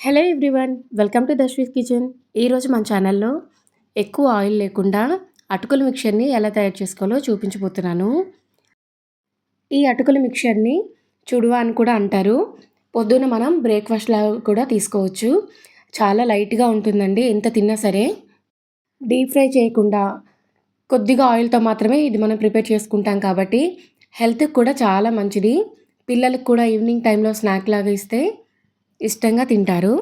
Hello everyone welcome to Dashvi's kitchen ఈరోజు మన ఛానల్లో ఎక్కువ ఆయిల్ లేకుండా అటుకుల మిక్చర్ని ఎలా తయారు చేసుకోవాలో చూపించబోతున్నాను. ఈ అటుకుల మిక్చర్ని చుడువా అని కూడా అంటారు. పొద్దున మనం బ్రేక్ఫాస్ట్లా కూడా తీసుకోవచ్చు. చాలా లైట్గా ఉంటుందండి ఎంత తిన్నా సరే. డీప్ ఫ్రై చేయకుండా కొద్దిగా ఆయిల్తో మాత్రమే ఇది మనం ప్రిపేర్ చేసుకుంటాం కాబట్టి హెల్త్కి కూడా చాలా మంచిది. పిల్లలకు కూడా ఈవినింగ్ టైంలో స్నాక్ లాగా ఇస్తే ఇష్టంగా తింటారు.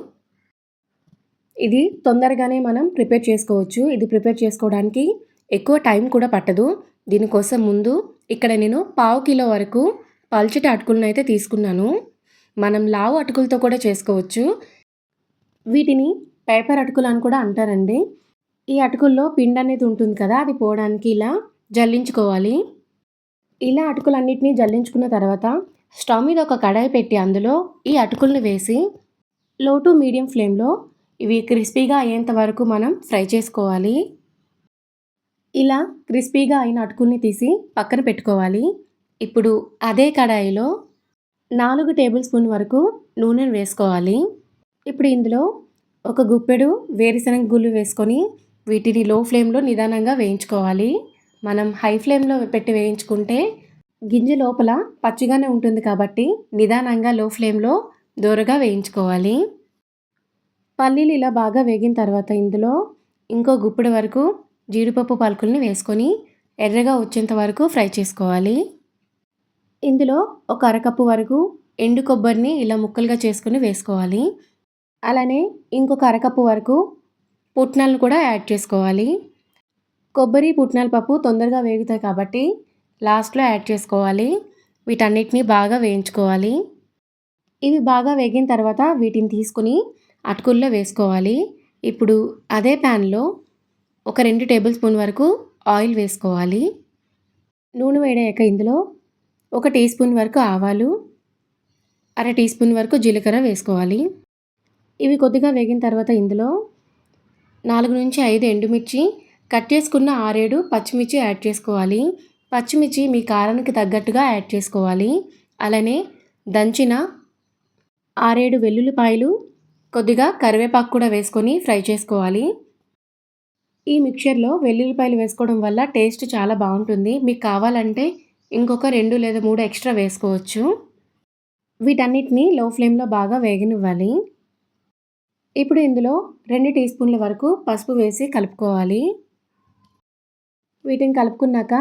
ఇది తొందరగానే మనం ప్రిపేర్ చేసుకోవచ్చు. ఇది ప్రిపేర్ చేసుకోవడానికి ఎక్కువ టైం కూడా పట్టదు. దీనికోసం ముందు ఇక్కడ నేను పావు కిలో వరకు పల్చటి అటుకులను అయితే తీసుకున్నాను. మనం లావు అటుకులతో కూడా చేసుకోవచ్చు. వీటిని పేపర్ అటుకులు అని కూడా అంటారండి. ఈ అటుకుల్లో పిండి అనేది ఉంటుంది కదా అది పోవడానికి ఇలా జల్లించుకోవాలి. ఇలా అటుకులన్నిటినీ జల్లించుకున్న తర్వాత స్టవ్ మీద ఒక కడాయి పెట్టి అందులో ఈ అటుకుల్ని వేసి లో టు మీడియం ఫ్లేమ్లో ఇవి క్రిస్పీగా అయ్యేంత వరకు మనం ఫ్రై చేసుకోవాలి. ఇలా క్రిస్పీగా అయిన అటుకుల్ని తీసి పక్కన పెట్టుకోవాలి. ఇప్పుడు అదే కడాయిలో నాలుగు టేబుల్ స్పూన్ వరకు నూనెను వేసుకోవాలి. ఇప్పుడు ఇందులో ఒక గుప్పెడు వేరుశనగ గుళ్ళు వేసుకొని వీటిని లో ఫ్లేమ్లో నిదానంగా వేయించుకోవాలి. మనం హై ఫ్లేమ్లో పెట్టి వేయించుకుంటే గింజ లోపల పచ్చిగానే ఉంటుంది కాబట్టి నిదానంగా లో ఫ్లేమ్లో దోరగా వేయించుకోవాలి. పల్లీలు ఇలా బాగా వేగిన తర్వాత ఇందులో ఇంకో గుప్పిడి వరకు జీడిపప్పు పలుకుల్ని వేసుకొని ఎర్రగా వచ్చేంత వరకు ఫ్రై చేసుకోవాలి. ఇందులో ఒక అరకప్పు వరకు ఎండు కొబ్బరిని ఇలా ముక్కలుగా చేసుకుని వేసుకోవాలి. అలానే ఇంకొక అరకప్పు వరకు పుట్నాలను కూడా యాడ్ చేసుకోవాలి. కొబ్బరి పుట్నాల పప్పు తొందరగా వేగుతాయి కాబట్టి లాస్ట్లో యాడ్ చేసుకోవాలి. వీటన్నిటిని బాగా వేయించుకోవాలి. ఇవి బాగా వేగిన తర్వాత వీటిని తీసుకుని అటుకుల్లో వేసుకోవాలి. ఇప్పుడు అదే ప్యాన్లో ఒక రెండు టేబుల్ స్పూన్ వరకు ఆయిల్ వేసుకోవాలి. నూనె వేడాక ఇందులో ఒక టీ స్పూన్ వరకు ఆవాలు అర టీ స్పూన్ వరకు జీలకర్ర వేసుకోవాలి. ఇవి కొద్దిగా వేగిన తర్వాత ఇందులో నాలుగు నుంచి ఐదు ఎండుమిర్చి కట్ చేసుకున్న ఆరేడు పచ్చిమిర్చి యాడ్ చేసుకోవాలి. పచ్చిమిర్చి మీ కారానికి తగ్గట్టుగా యాడ్ చేసుకోవాలి. అలానే దంచిన ఆరేడు వెల్లుల్లిపాయలు కొద్దిగా కరివేపాకు కూడా వేసుకొని ఫ్రై చేసుకోవాలి. ఈ మిక్చర్లో వెల్లుల్లిపాయలు వేసుకోవడం వల్ల టేస్ట్ చాలా బాగుంటుంది. మీకు కావాలంటే ఇంకొక రెండు లేదా మూడు ఎక్స్ట్రా వేసుకోవచ్చు. వీటన్నిటిని లో ఫ్లేమ్లో బాగా వేగనివ్వాలి. ఇప్పుడు ఇందులో రెండు టీ స్పూన్ల వరకు పసుపు వేసి కలుపుకోవాలి. వీటిని కలుపుకున్నాక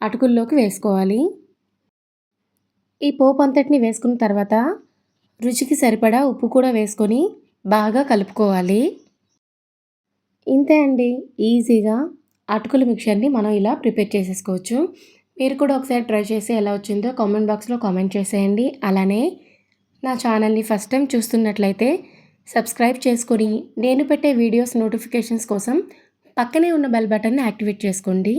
అటుకుల్లోకి వేసుకోవాలి. ఈ పోపు అంతటిని వేసుకున్న తర్వాత రుచికి సరిపడా ఉప్పు కూడా వేసుకొని బాగా కలుపుకోవాలి. ఇంతే అండి. ఈజీగా అటుకుల మిక్చర్ని మనం ఇలా ప్రిపేర్ చేసేసుకోవచ్చు. మీరు కూడా ఒకసారి ట్రై చేసి ఎలా వచ్చిందో కామెంట్ బాక్స్లో కామెంట్ చేసేయండి. అలానే నా ఛానల్ని ఫస్ట్ టైం చూస్తున్నట్లయితే సబ్స్క్రైబ్ చేసుకొని నేను పెట్టే వీడియోస్ నోటిఫికేషన్స్ కోసం పక్కనే ఉన్న బెల్ బటన్ని యాక్టివేట్ చేసుకోండి.